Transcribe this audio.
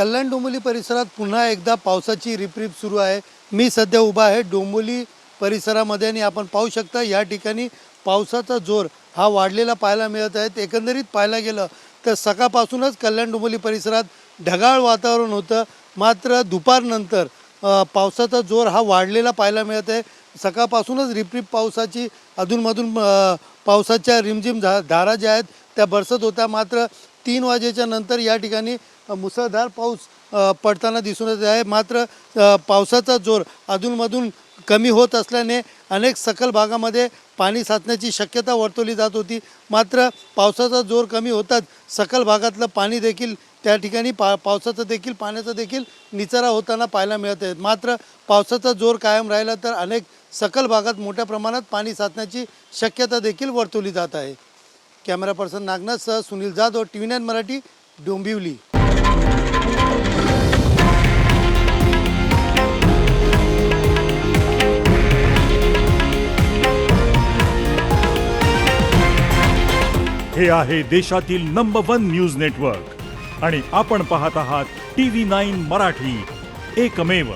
कल्याण डोंबिवली परिसरात पुन्हा एकदा पावसाची रिपरिप सुरू आहे. मी सध्या उभा आहे डोंबिवली परिसरामध्ये आणि आपण पाहू शकता या ठिकाणी पावसाचा जोर हा वाढलेला पाहायला मिळत आहे. एकंदरीत पाहायला गेलं तर सकाळपासूनच कल्याण डोंबिवली परिसरात ढगाळ वातावरण होतं. मात्र दुपारनंतर पावसाचा जोर हा वाढलेला पाहायला मिळत आहे. सकाळपासूनच रिपरिप पावसाची अधूनमधून पावसाच्या रिमझिम झा धारा ज्या आहेत त्या बरसत होत्या. मात्र तीन वाजेच्या नंतर या ठिकाणी मुसळधार पाऊस पडताना दिसून येत आहे. मात्र पावसाचा जोर अधूनमधून कमी होत असल्याने अनेक सकल भागामध्ये पाणी साचण्याची शक्यता वर्तवली जात होती. मात्र पावसाचा जोर कमी होताच सकल भागातलं पाणी देखील त्या ठिकाणी पा पावसाचं देखील पाण्याचा देखील निचरा होताना पाहायला मिळत आहे. मात्र पावसाचा जोर कायम राहिला तर अनेक सकल भागात मोठ्या प्रमाणात पाणी साचण्याची शक्यता देखील वर्तवली जात आहे. Camera person नागनाथसह Sunil Jadhav T V nine Marathi Dombivli. हे आहे देशातील नंबर वन न्यूज नेटवर्क आणि आपण पाहत आहात टी व्ही नाईन मराठी. एकमेव.